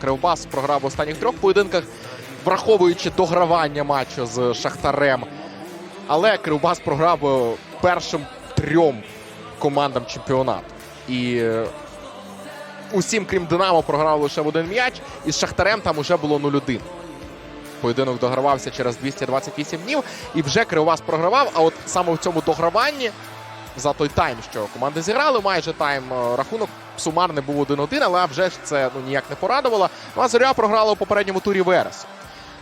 Кривбас програв в останніх трьох поєдинках, враховуючи догравання матчу з Шахтарем. Але Кривбас програв е, першим трьом командам чемпіонату. І е, усім, крім Динамо, програв лише в один м'яч. І з Шахтарем там уже було 0-1. Поєдинок догравався через 228 днів. І вже Кривбас програвав. А от саме в цьому дограванні за той тайм, що команди зіграли, майже тайм е, рахунок сумарний був 1-1, але вже ж це ну, ніяк не порадувало. Ну а зоря програла у попередньому турі Верес.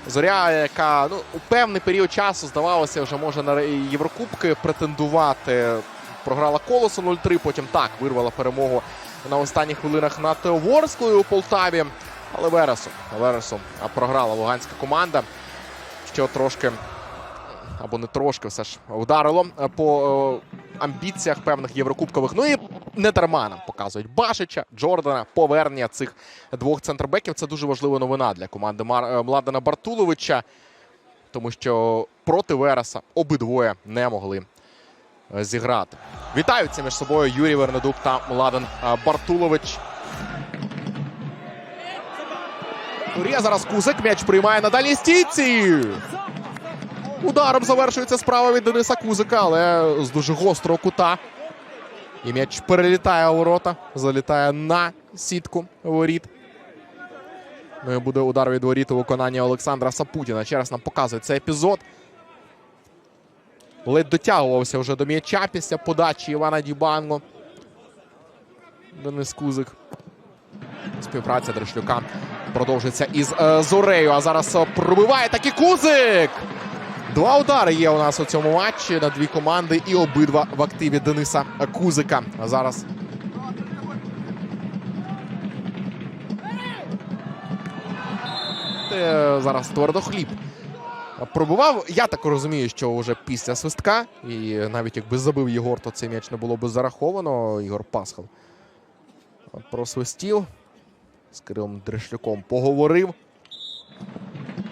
Зоря, яка ну, у певний період часу здавалося, вже може на Єврокубки претендувати. Програла колосу 0-3, потім так вирвала перемогу на останніх хвилинах над Ворсклою у Полтаві. Але Вересом, Вересом програла луганська команда, що трошки або не трошки, все ж вдарило по е, амбіціях певних єврокубкових. Ну і не дарма нам показують Башича, Джордана, повернення цих двох центрбеків. Це дуже важлива новина для команди е, Младена Бартуловича, тому що проти Вереса обидвоє не могли е, зіграти. Вітаються між собою Юрій Вернедуб та Младен е, Бартулович. Турія зараз Кузик. М'яч приймає на дальній стійці. Ударом завершується справа від Дениса Кузика, але з дуже гострого кута. І м'яч перелітає у ворота, залітає на сітку воріт. Ну і буде удар від воріт у виконанні Олександра Сапутіна. Ще раз нам показує цей епізод. Ледь дотягувався вже до м'яча після подачі Івана Дібанго. Денис Кузик. Співпраця Дрешлюка продовжується із е, Зорею. А зараз е, пробиває таки Кузик. Два удари є у нас у цьому матчі на дві команди, і обидва в активі Дениса Кузика. А зараз. Е, Зараз твердохліб пробував. Я так розумію, що вже після свистка. І навіть якби забив Єгор, то цей м'яч не було б зараховано. Ігор Пасхал просвистів. З Кирилом Дрешлюком поговорив.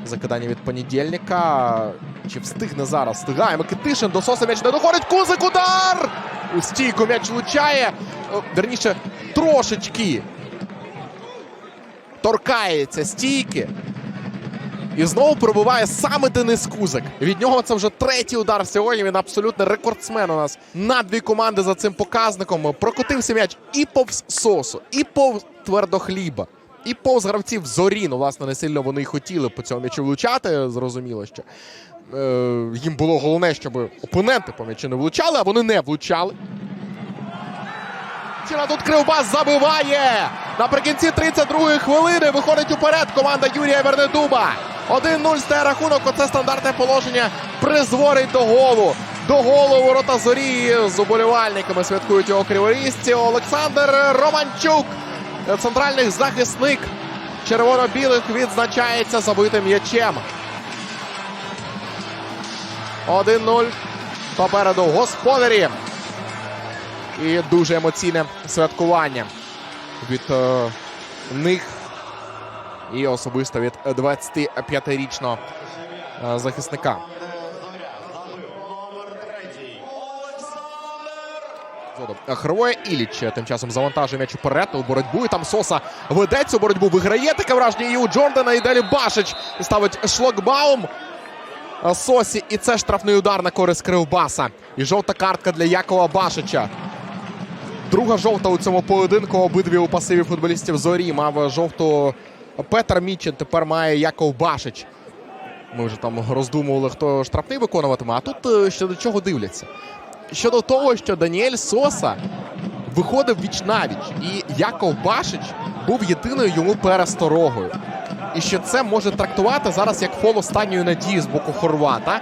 Закидання від понедільника. Чи встигне зараз? Встигає Микитишин. До соса м'яч не доходить. Кузик удар! У стійку м'яч влучає. Верніше, трошечки. Торкається стійки. І знову пробиває саме Денис Кузик. Від нього це вже третій удар сьогодні. Він абсолютно рекордсмен у нас на дві команди за цим показником. Прокотився м'яч і повз сосу, і повз твердохліба, і повз гравців зорі. Ну, власне, не сильно вони й хотіли по цьому м'ячу влучати. Зрозуміло, що їм було головне, щоб опоненти по м'ячу не влучали, а вони не влучали. Ціна тут Кривбас забиває. Наприкінці 32-ї хвилини виходить уперед команда Юрія Вернедуба. 1-0 стає рахунок. Оце стандартне положення призводить до голу. До голу ворота зорі з уболівальниками святкують його криворізці. Олександр Романчук, центральний захисник червоно-білих, відзначається забитим м'ячем. 1-0. Попереду господарі. І дуже емоційне святкування від е, них. І особисто від 25-річного е, захисника. Хроє Іліч тим часом завантажує м'яч уперед у боротьбу. І там Соса веде цю боротьбу. Виграє таке враження і у Джордана. І далі Башич ставить шлагбаум. Е, Сосі. І це штрафний удар на користь Кривбаса. І жовта картка для Якова Башича. Друга жовта у цьому поєдинку. Обидві у пасиві футболістів зорі. Мав жовту Петр Мічин. Тепер має Яков Башич. Ми вже там роздумували, хто штрафний виконуватиме. А тут е, щодо чого дивляться. Щодо того, що Даніель Соса виходив віч навіч, і Яков Башич був єдиною йому пересторогою. І що це може трактувати зараз як фол останньої надії з боку Хорвата.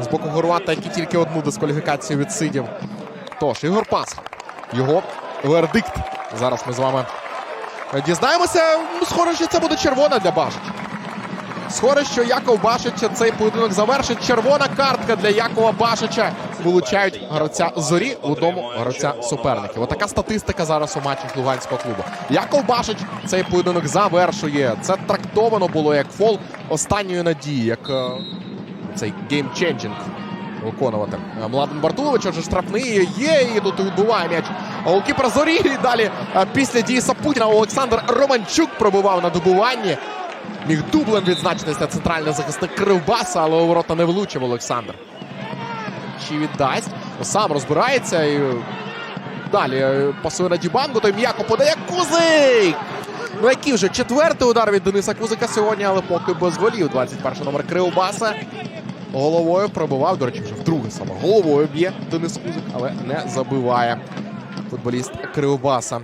З боку Хорвата, який тільки одну дискваліфікацію відсидів. Тож, Ігор Пас. Його вердикт. Зараз ми з вами дізнаємося. Ну, Схоже, що це буде червона для Башича. Схоже, що Яков Башича цей поєдинок завершить. Червона картка для Якова Башича. Вилучають гравця зорі в одному гравця суперників. Отака статистика зараз у матчах Луганського клубу. Яков Башич цей поєдинок завершує. Це трактовано було як фол останньої надії, як е, цей геймченджинг виконувати. Е, Младен Бартулович, отже, штрафний є, і тут відбуває м'яч. Голкіпер Зорі. І далі е, після дії Сапутіна Олександр Романчук пробував на добуванні. Міг дублем відзначитися центральний захисник Кривбаса, але у ворота не влучив Олександр. Чи віддасть? Сам розбирається і далі е, пасує на Дібангу, той м'яко подає Кузик! Ну який вже четвертий удар від Дениса Кузика сьогодні, але поки без голів. 21 номер Кривбаса. Головою пробивав. До речі, вже вдруге саме головою б'є Денис Кузик, але не забиває футболіст Кривбаса.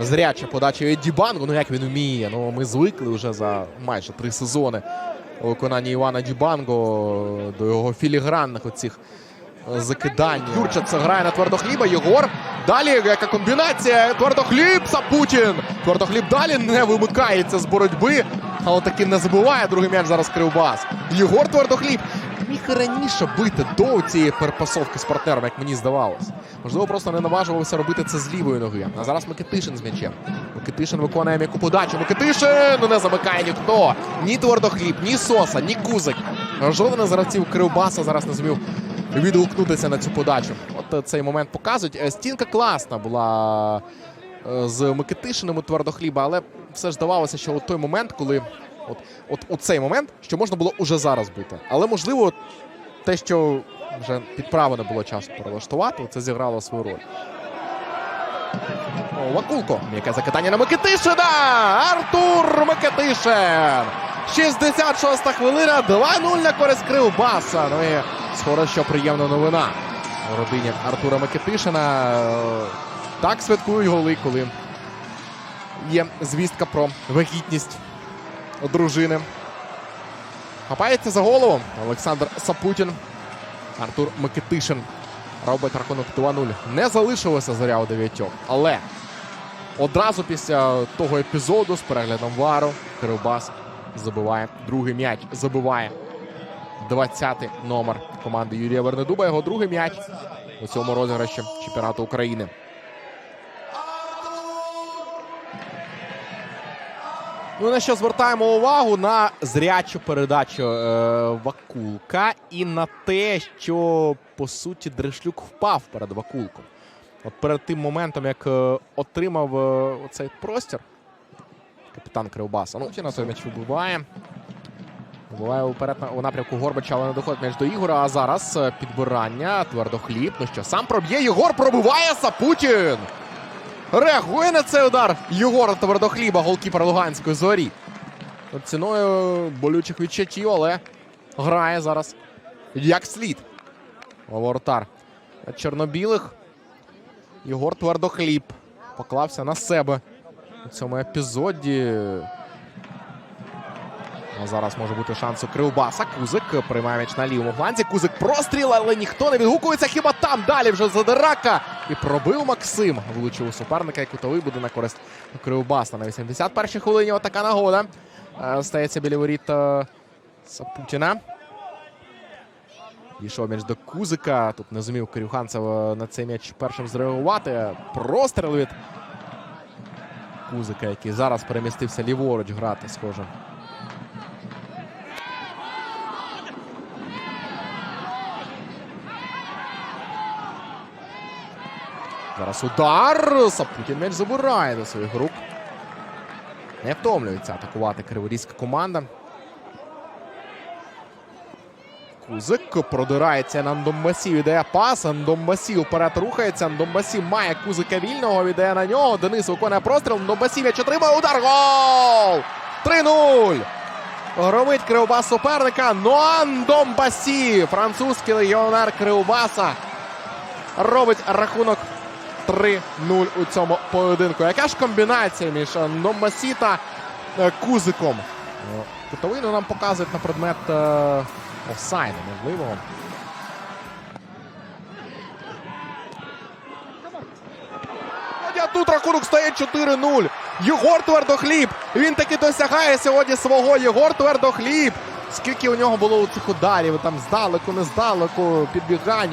Зряча подача від Дібангу. Ну як він вміє? Ну ми звикли вже за майже три сезони у виконанні Івана Дібанго до його філігранних оцих е, закидань. Юрча грає на твердохліба. Єгор. Далі яка комбінація. Твердохліб Сапутін. Твердохліб далі не вимикається з боротьби, але таки не забуває другий м'яч зараз Кривбас. Єгор Твердохліб міг і раніше бити до цієї перепасовки з партнером, як мені здавалось. Можливо, просто не наважувався робити це з лівої ноги. А зараз Микитишин з м'ячем. Микитишин виконує м'яку подачу. Микитишин ну не замикає ніхто. Ні твердохліб, ні соса, ні кузик. Жоден з гравців Кривбаса зараз не зумів відгукнутися на цю подачу. От е, цей момент показують. Е, Стінка класна була е, з Микитишином у твердохліба, але все ж здавалося, що от той момент, коли от, от у цей момент, що можна було уже зараз бити. Але можливо, те, що вже підправи не було часу перелаштувати, це зіграло свою роль. О, Вакулко. Яке закидання на Микитишина! Артур Микитишин! 66-та хвилина, 2-0 на користь Кривбаса. Ну і схоже, що приємна новина у родині Артура Микитишина. Е, Так святкують голи, коли є звістка про вагітність дружини. Хапається за голову Олександр Сапутін. Артур Микитишин робить рахунок 2-0. Не залишилося зоря у дев'ятьох. Але одразу після того епізоду з переглядом вару Кривбас забиває другий м'яч. Забиває 20-й номер команди Юрія Вернедуба. Його другий м'яч у цьому розіграші чемпіонату України. Ну, на що звертаємо увагу на зрячу передачу е, Вакулка і на те, що по суті Дрешлюк впав перед Вакулком. От перед тим моментом, як е, отримав е, оцей простір, капітан Кривбаса. Ну, чи на той м'яч вибиває. Вибиває уперед у напрямку Горбача, але не доходить м'яч до Ігора. А зараз е, підбирання, твердохліб. Ну що, сам проб'є. Єгор пробиває Сапутін. Реагує на цей удар Єгора Твердохліба, голкіпер Луганської зорі. От Ціною болючих відчуттів, але грає зараз як слід. Воротар чорнобілих. Єгор Твердохліб поклався на себе у цьому епізоді. Зараз може бути шанс у Кривбаса. Кузик приймає м'яч на лівому фланзі. Кузик простріл, але ніхто не відгукується. Хіба там далі вже Задирака. І пробив Максим. Влучив у суперника, і кутовий буде на користь Кривбаса. На 81-й хвилині отака нагода. Е, Стається біля воріт е, Сапутіна. Дійшов м'яч до Кузика. Тут не зумів Кирюханцев е, на цей м'яч першим зреагувати. Простріл від Кузика, який зараз перемістився ліворуч грати, схоже. Зараз удар. Сапутін м'яч забирає до своїх рук. Не втомлюється атакувати криворізька команда. Кузик продирається на Ндомбасі, віддає пас. Ндомбасі вперед рухається. Ндомбасі має Кузика вільного, віддає на нього. Денис виконує простріл. Ндомбасі м'яч отримає удар. Гол! 3-0. Громить Кривбас суперника. Ноан Домбасі. Французький легіонер Кривбаса. Робить рахунок 3-0 у цьому поєдинку. Яка ж комбінація між Номасі та е, Кузиком? Ну, Кутовину нам показують на предмет е, офсайду, можливо. Тут рахунок стає 4-0. Єгор Твердохліб. Він таки досягає сьогодні свого Єгор Твердохліб. Скільки у нього було у цих ударів, там здалеку, не здалеку, підбігань.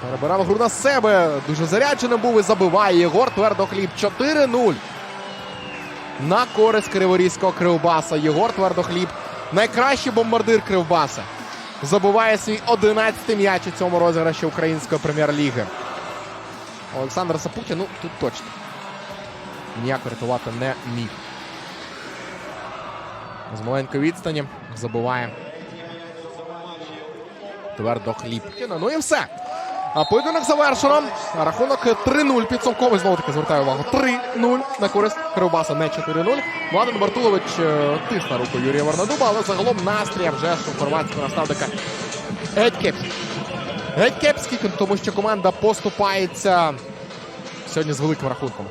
Перебирав гру на себе. Дуже зарядженим був і забиває Єгор Твердохліб. 4-0. На користь Криворізького Кривбаса. Єгор Твердохліб. Найкращий бомбардир Кривбаса. забуває свій 11-й м'яч у цьому розіграші української прем'єр-ліги. Олександр Сапутя, ну тут точно. Ніяк рятувати не міг. З маленької відстані забиває твердо Хлібкіна. Ну і все. А поєдинок завершено. Рахунок 3-0 підсумковий. Знову таки звертаю увагу. 3-0 на користь Кривбаса, не 4-0. Младен Бартулович е, тисне руку Юрія Варнадуба, але загалом настрій вже у хорватського наставника геть кепський. Геть кепський, тому що команда поступається сьогодні з великим рахунком.